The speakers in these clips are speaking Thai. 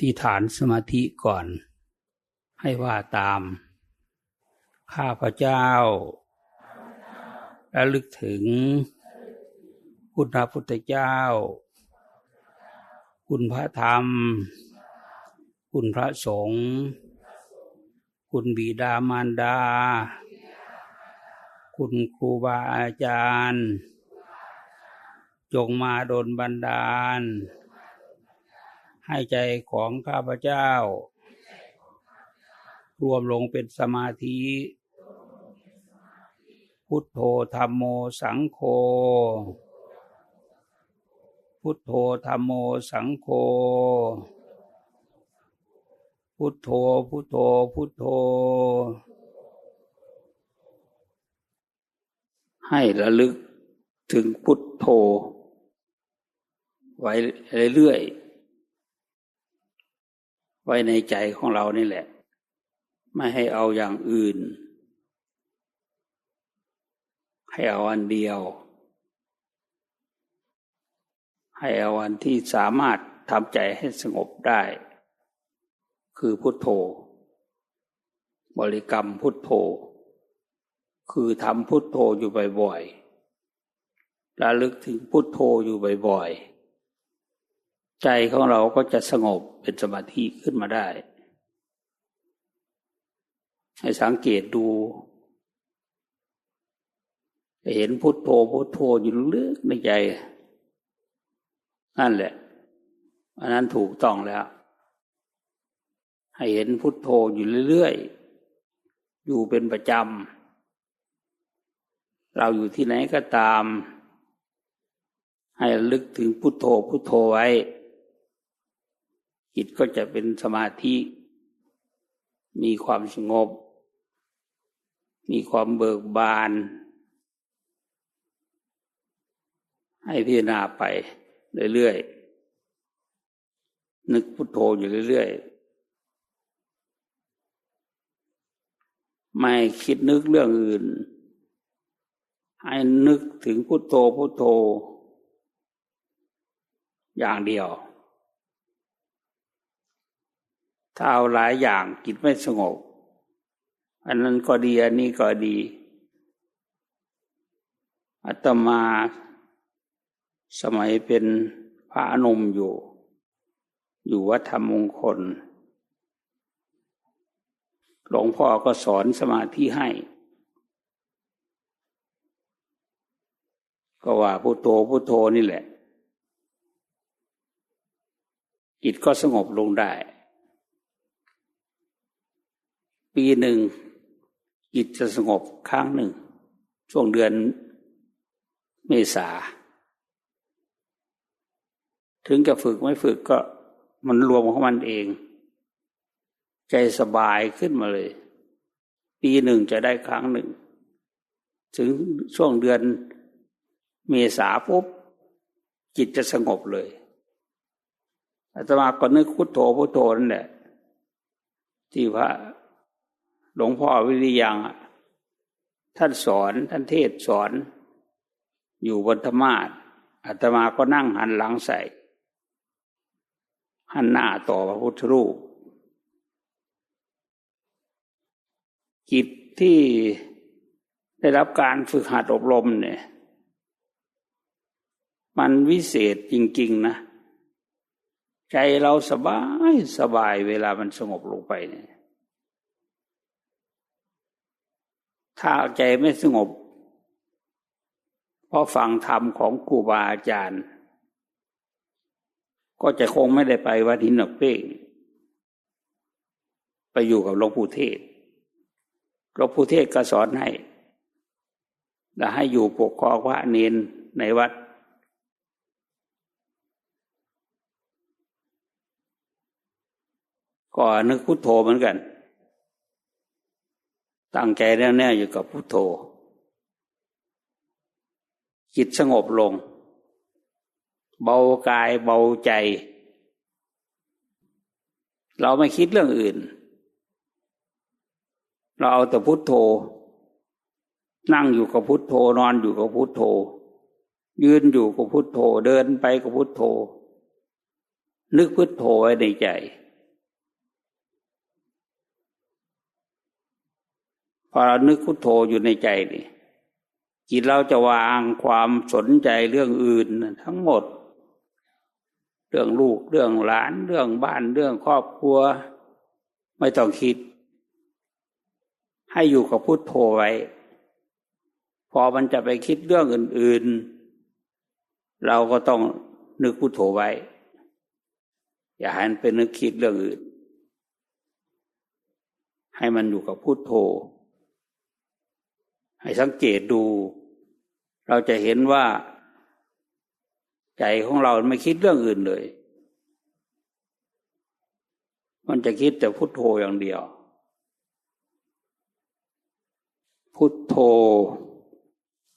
ธิษฐานสมาธิก่อน ให้ว่าตาม ข้าพเจ้าและลึกถึง คุณพระพุทธเจ้า คุณพระธรรม คุณพระสงฆ์คุณบิดามารดา คุณครูบาอาจารย์ จงมาโดนบันดาล ให้ใจของข้าพเจ้า รวมลงเป็นสมาธิ พุทโธธรรมโมสังโฆพุทโธธรรมโมสังโฆพุทโธพุทโธพุทโธ ให้ระลึกถึงพุทโธ ไว้เรื่อยๆ ไว้ในใจของเรานี่แหละ ไม่ให้เอาอย่างอื่น ให้เอาอันเดียว ให้เอาอันที่สามารถทำใจให้สงบได้ คือพุทโธ บริกรรมพุทโธ คือทำพุทโธอยู่บ่อยๆระลึกถึงพุทโธอยู่บ่อยๆ ใจของเราก็จะสงบเป็นสมาธิขึ้นมาได้ ให้สังเกตดูเห็นพุทโธพุทโธอยู่ลึกในใจ นั่นแหละ อันนั้นถูกต้องแล้ว ให้เห็นพุทโธอยู่เรื่อยๆ อยู่เป็นประจำ เราอยู่ที่ไหนก็ตาม ให้ลึกถึงพุทโธพุทโธไว้ จิตก็จะเป็นสมาธิ มีความสงบ มีความเบิกบาน ให้พิจารณาไปเรื่อยๆนึกพุทโธอยู่เรื่อยๆ ไม่คิดนึกเรื่องอื่น ให้นึกถึงพุทโธพุทโธอย่างเดียว ถ้าเอาหลายอย่างจิตไม่สงบ อันนั้นก็ดี อันนี้ก็ดีอาตมาสมัยเป็นพระอนมอยู่ อยู่วัดธรรมมงคล หลวงพ่อก็สอนสมาธิให้ ก็ว่าพุโทโธพุโทโธนี่แหละ จิตก็สงบลงได้ ปีหนึ่งจิตจะสงบครั้งหนึ่ง ช่วงเดือนเมษา ถึงจะฝึกไม่ฝึกก็มันรวมของมันเอง ใจสบายขึ้นมาเลย ปีหนึ่งจะได้ครั้งหนึ่ง ถึงช่วงเดือนเมษาปุ๊บจิตจะสงบเลยอาตมาก็นึกพุทโธพุทโธนั่นแหละที่พระ หลวงพ่อวิริยังท่านสอนท่านเทศสอน อยู่บนธรรมาทอาตมาก็นั่งหันหลังใส่ หันหน้าต่อพระพุทธรูปจิตที่ได้รับการฝึกหัดอบรมเนี่ย มันวิเศษจริง ๆ นะ ใจเราสบายสบายเวลามันสงบลงไปเนี่ย ถ้าใจไม่สงบเพราะฟังธรรมของครูบาอาจารย์ ก็จะคงไม่ได้ไปวัดหินหนกเป้งไปอยู่กับหลวงปู่เทศหลวงปู่เทศก็สอนให้และให้อยู่ปกครองพระเนนในวัด ก็นึกพุทโธเหมือนกัน ตั้งใจแน่ๆอยู่กับพุโทโธจิตสงบลง เบากายเบาใจ เราไม่คิดเรื่องอื่น เราเอาแต่พุทโธ นั่งอยู่กับพุทโธนอนอยู่กับพุทโธ ยืนอยู่กับพุทโธเดินไปกับพุทโธ นึกพุทโธไว้ในใจ พอเรานึกพุทโธอยู่ในใจนี่จิตเราจะวางความสนใจเรื่องอื่นทั้งหมด เรื่องลูกเรื่องหลาน เรื่องบ้านเรื่องครอบครัว ไม่ต้องคิด ให้อยู่กับพุทโธไว้ พอมันจะไปคิดเรื่องอื่น ๆ เราก็ต้องนึกพุทโธไว้ อย่าให้มันเป็นนึกคิดเรื่องอื่น ให้มันอยู่กับพุทโธ ให้สังเกตดู เราจะเห็นว่า ใจของเราไม่คิดเรื่องอื่นเลย มันจะคิดแต่พุทโธอย่างเดียว พุทโธ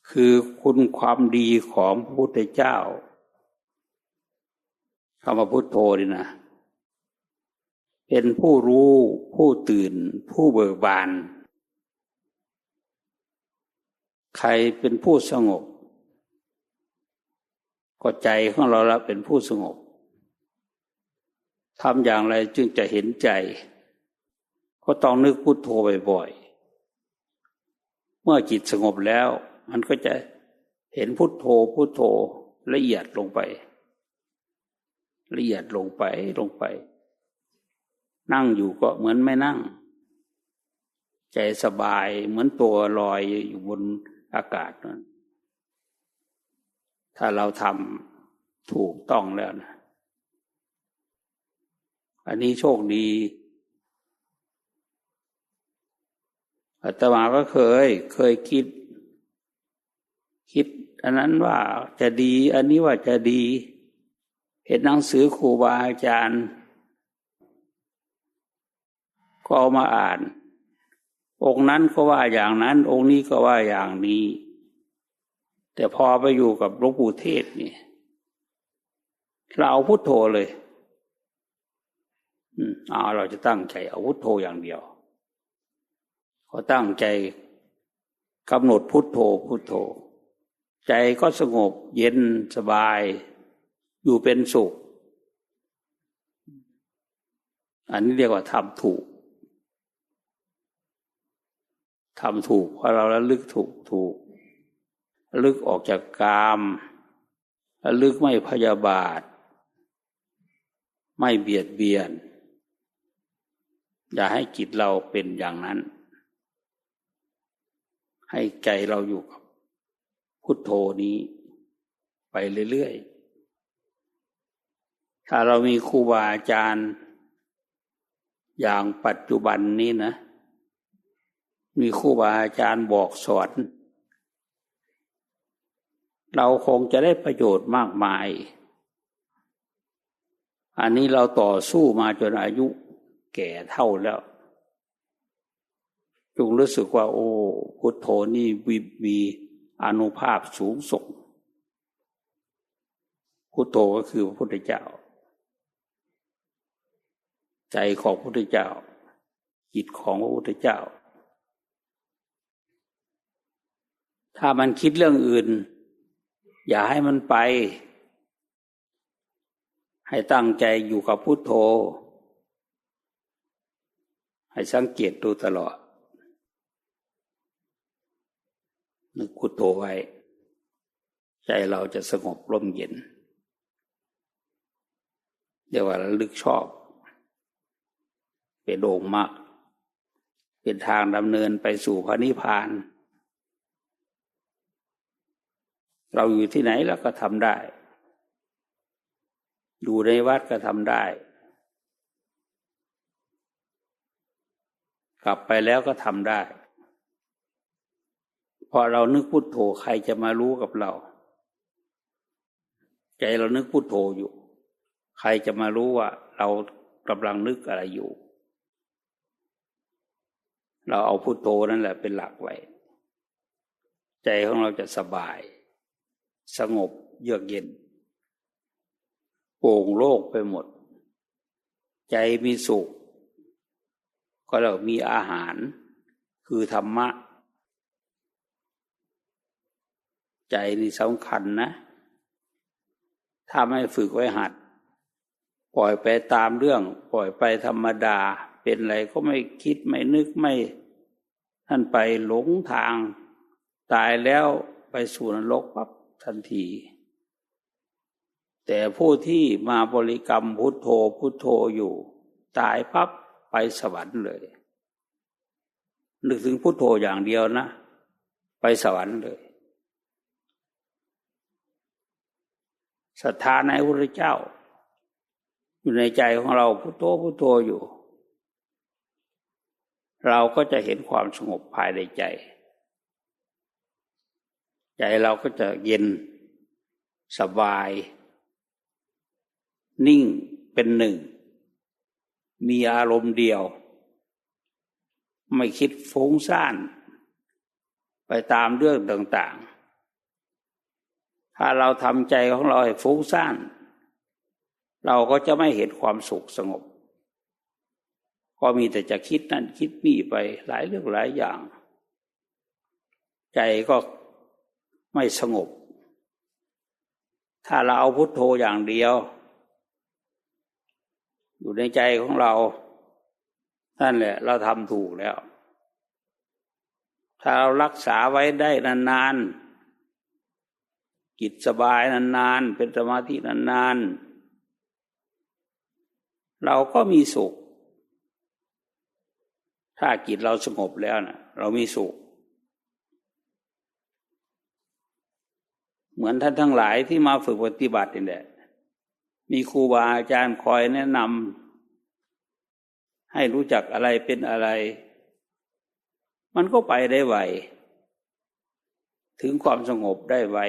คือคุณความดีของพระพุทธเจ้าคำว่าพุทโธนี่นะเป็นผู้รู้ผู้ตื่นผู้เบิกบาน ใครเป็นผู้สงบ ก็ใจของเราละเป็นผู้สงบทำอย่างไรจึงจะเห็นใจ ก็ต้องนึกพุโทโธบ่อยๆ เมื่อจิตสงบแล้ว มันก็จะเห็นพุโทโธพุโทโธละเอียดลงไป ละเอียดลงไปลงไป นั่งอยู่ก็เหมือนไม่นั่ง ใจสบายเหมือนตัวลอยอยู่บน อากาศนั้นถ้าเราทำถูกต้องแล้วนะ อันนี้โชคดีอาตมาก็เคย เคยคิด คิด อันนั้นว่าจะดี อันนี้ว่าจะดี เห็นหนังสือครูบาอาจารย์ ก็เอามาอ่าน องค์นั้นก็ว่าอย่างนั้น องค์นี้ก็ว่าอย่างนี้ แต่พอไปอยู่กับหลวงปู่เทศนี่เราเอาพุทโธเลยอืมเอาเราจะตั้งใจเอาพุทโธอย่างเดียวก็ตั้งใจกำหนดพุทโธพุทโธ ใจก็สงบเย็นสบาย อยู่เป็นสุข อันนี้เรียกว่าทำถูก ทำถูกเพราะเราระลึกถูกถูกลึกออกจากกามระลึกไม่พยาบาท ไม่เบียดเบียน อย่าให้จิตเราเป็นอย่างนั้น ให้ใจเราอยู่กับพุทโธนี้ ไปเรื่อยๆ ถ้าเรามีครูบาอาจารย์ อย่างปัจจุบันนี้นะ มีครูบาอาจารย์บอกสอน เราคงจะได้ประโยชน์มากมาย อันนี้เราต่อสู้มาจนอายุแก่เท่าแล้วจงรู้สึกว่า โอ้พุทโธนี่วิมีอนุภาพสูงส่ง พุทโธก็คือพระพุทธเจ้า ใจของพระพุทธเจ้าจิตของพระพุทธเจ้า ถ้ามันคิดเรื่องอื่น อย่าให้มันไป ให้ตั้งใจอยู่กับพุโทโธ ให้สังเกตดูตลอด นึกพุโทโธไว้ ใจเราจะสงบร่มเย็นเรียกว่าระลึกชอบ เป็นโองมาก เป็นทางดำเนินไปสู่พระนิพพาน เราอยู่ที่ไหนเราก็ทำได้ ดูในวัดก็ทำได้ กลับไปแล้วก็ทำได้พอเรานึกพุโทโธใครจะมารู้กับเรา ใจเรานึกพุโทโธอยู่ ใครจะมารู้ว่า เรากำลังนึกอะไรอยู่ เราเอาพุโทโธนั่นแหละเป็นหลักไว้ ใจของเราจะสบาย สงบเยือกเย็น โป่งโล่งไปหมด ใจมีสุข ก็เรามีอาหาร คือธรรมะ ใจนี่สำคัญนะ ถ้าไม่ฝึกไว้หัด ปล่อยไปตามเรื่อง ปล่อยไปธรรมดา เป็นอะไรก็ไม่คิดไม่นึกไม่ท่านไปหลงทาง ตายแล้วไปสู่นรกปั๊บ ทันที แต่ผู้ที่มาบริกรรมพุทโธพุทโธอยู่ ตายปั๊บไปสวรรค์เลย นึกถึงพุทโธอย่างเดียวนะ ไปสวรรค์เลยศรัทธาในพระเจ้า อยู่ในใจของเราพุทโธพุทโธอยู่ เราก็จะเห็นความสงบภายในใจ ใจเราก็จะเย็นสบาย นิ่งเป็นหนึ่ง มีอารมณ์เดียว ไม่คิดฟุ้งซ่าน ไปตามเรื่องต่าง ๆ ถ้าเราทำใจของเราให้ฟุ้งซ่าน เราก็จะไม่เห็นความสุขสงบ ก็มีแต่จะคิดนั่นคิดนี่ไปหลายเรื่องหลายอย่าง ใจก็ ไม่สงบ ถ้าเราเอาพุทโธอย่างเดียว อยู่ในใจของเรา นั่นแหละ เราทำถูกแล้ว ถ้าเรารักษาไว้ได้นานๆจิตสบายนานๆ เป็นสมาธินานๆ เราก็มีสุข ถ้าจิตเราสงบแล้วนะเรามีสุข เหมือนท่านทั้งหลายที่มาฝึกปฏิบัตินี่แหละ มีครูบาอาจารย์คอยแนะนำให้รู้จักอะไรเป็นอะไร มันก็ไปได้ไว ถึงความสงบได้ไว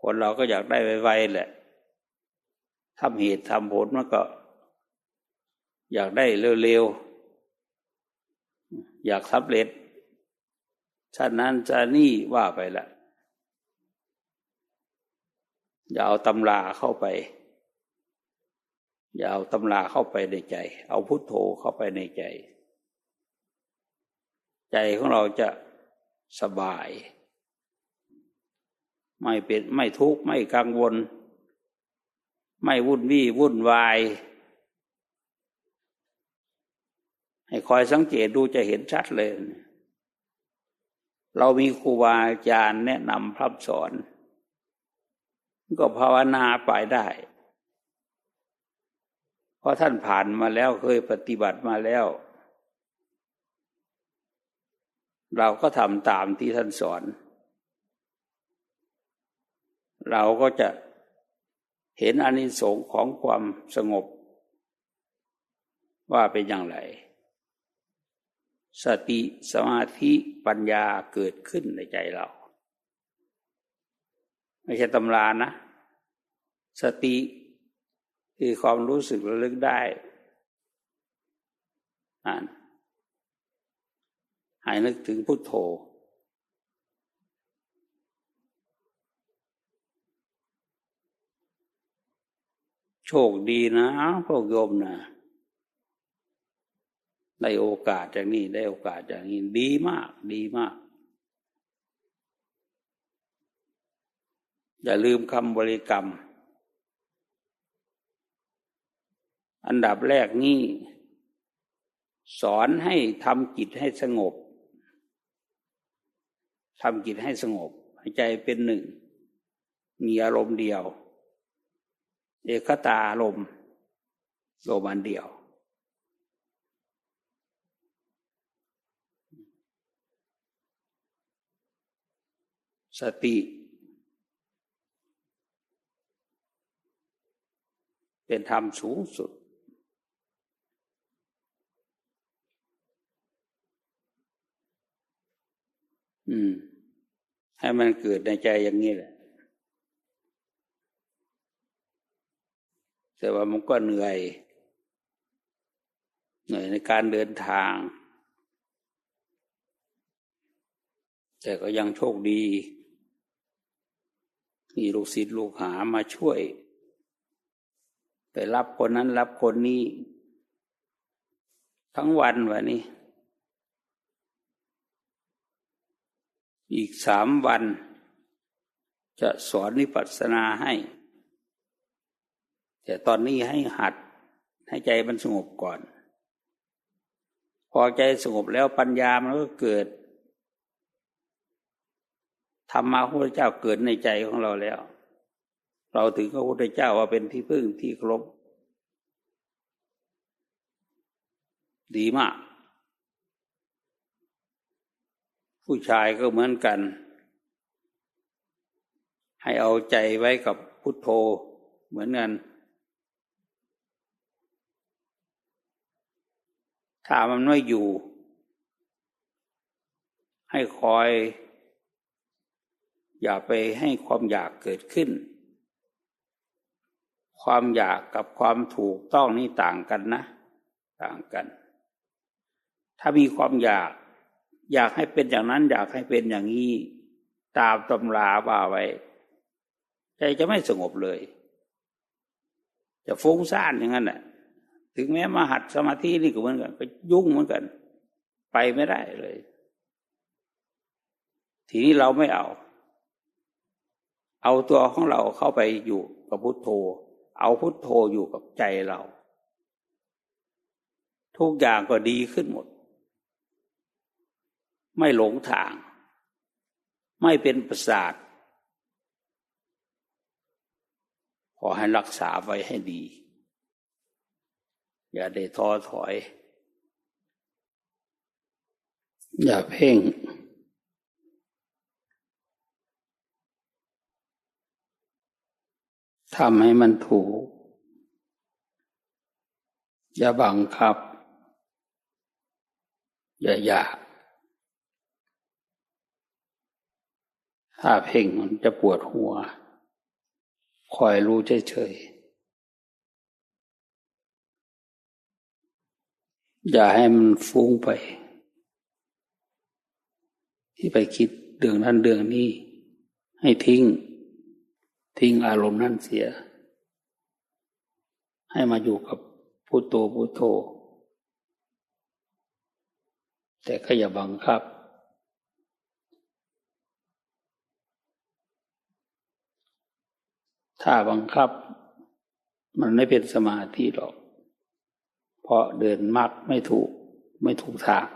คนเราก็อยากได้ไวๆแหละทำเหตุทำผลมันก็ อยากได้เร็วๆ อยากสำเร็จฉะนั้นจะนี่ว่าไปละ อย่าเอาตำราเข้าไป อย่าเอาตำราเข้าไปในใจ เอาพุทโธเข้าไปในใจ ใจของเราจะสบาย ไม่เป็นไม่ทุกข์ไม่กังวล ไม่วุ่นวี่วุ่นวาย ให้คอยสังเกตดูจะเห็นชัดเลย เรามีครูบาอาจารย์แนะนำพร่ำสอน ก็ภาวนาไปได้ เพราะท่านผ่านมาแล้วเคยปฏิบัติมาแล้ว เราก็ทำตามที่ท่านสอน เราก็จะเห็นอานิสงส์ของความสงบ ว่าเป็นอย่างไร สติสมาธิปัญญาเกิดขึ้นในใจเรา ไม่ใช่ตำรานะ สติคือความรู้สึกระลึกได้อ่านหายนึกถึงพุทโธ โชคดีนะพวกโยมนะได้โอกาสจากนี้ได้โอกาสจากนี้ดีมาก ดีมาก อย่าลืมคำบริกรรม อันดับแรกนี่สอนให้ทำจิตให้สงบทำจิตให้สงบใจเป็นหนึ่ง มีอารมณ์เดียว เอกตาลมโลมันเดียว สติ เป็นธรรมสูงสุด อืม ให้มันเกิดในใจอย่างนี้แหละ แต่ว่ามันก็เหนื่อย เหนื่อยในการเดินทาง แต่ก็ยังโชคดีมีลูกศิษย์ลูกหามาช่วย ไปรับคนนั้นรับคนนี้ ทั้งวันวะนี้อีกสามวัน จะสอนนิปัสนาให้ แต่ตอนนี้ให้หัด ให้ใจมันสงบก่อน พอใจสงบแล้วปัญญามันก็เกิดธรรมะพระเจ้าเกิดในใจของเราแล้ว เราถึงพระพุทธเจ้าว่าเป็นที่พึ่งที่ครบดีมาก ผู้ชายก็เหมือนกัน ให้เอาใจไว้กับพุทโธเหมือนกัน ถ้ามันไม่อยู่ ให้คอย อย่าไปให้ความอยากเกิดขึ้น ความอยากกับความถูกต้องนี่ต่างกันนะ ต่างกัน ถ้ามีความอยาก อยากให้เป็นอย่างนั้น อยากให้เป็นอย่างนี้ ตามตำราว่าไว้ ใจจะไม่สงบเลย จะฟุ้งซ่านอย่างนั้นแหละถึงแม้มาหัดสมาธินี่ก็เหมือนกันก็ยุ่งเหมือนกัน ไปไม่ได้เลย ทีนี้เราไม่เอา เอาตัวของเราเข้าไปอยู่กับพุทโธ เอาพุทโธอยู่กับใจเรา ทุกอย่างก็ดีขึ้นหมด ไม่หลงทาง ไม่เป็นประสาท ขอให้รักษาไว้ให้ดี อย่าได้ท้อถอย อย่าเพ่ง ทำให้มันถูก อย่าบังคับ อย่าอยาก ถ้าเพ่งมันจะปวดหัว คอยรู้เฉยๆ อย่าให้มันฟุ้งไป ที่ไปคิดเรื่องนั้นเรื่องนี้ให้ทิ้ง ทิ้งอารมณ์นั่นเสีย ให้มาอยู่กับพุโทโธพุโทโธ แต่ก็อย่าบังคับ ถ้าบังคับ มันไม่เป็นสมาธิหรอก เพราะเดินมากไม่ถูกไม่ถูกทาง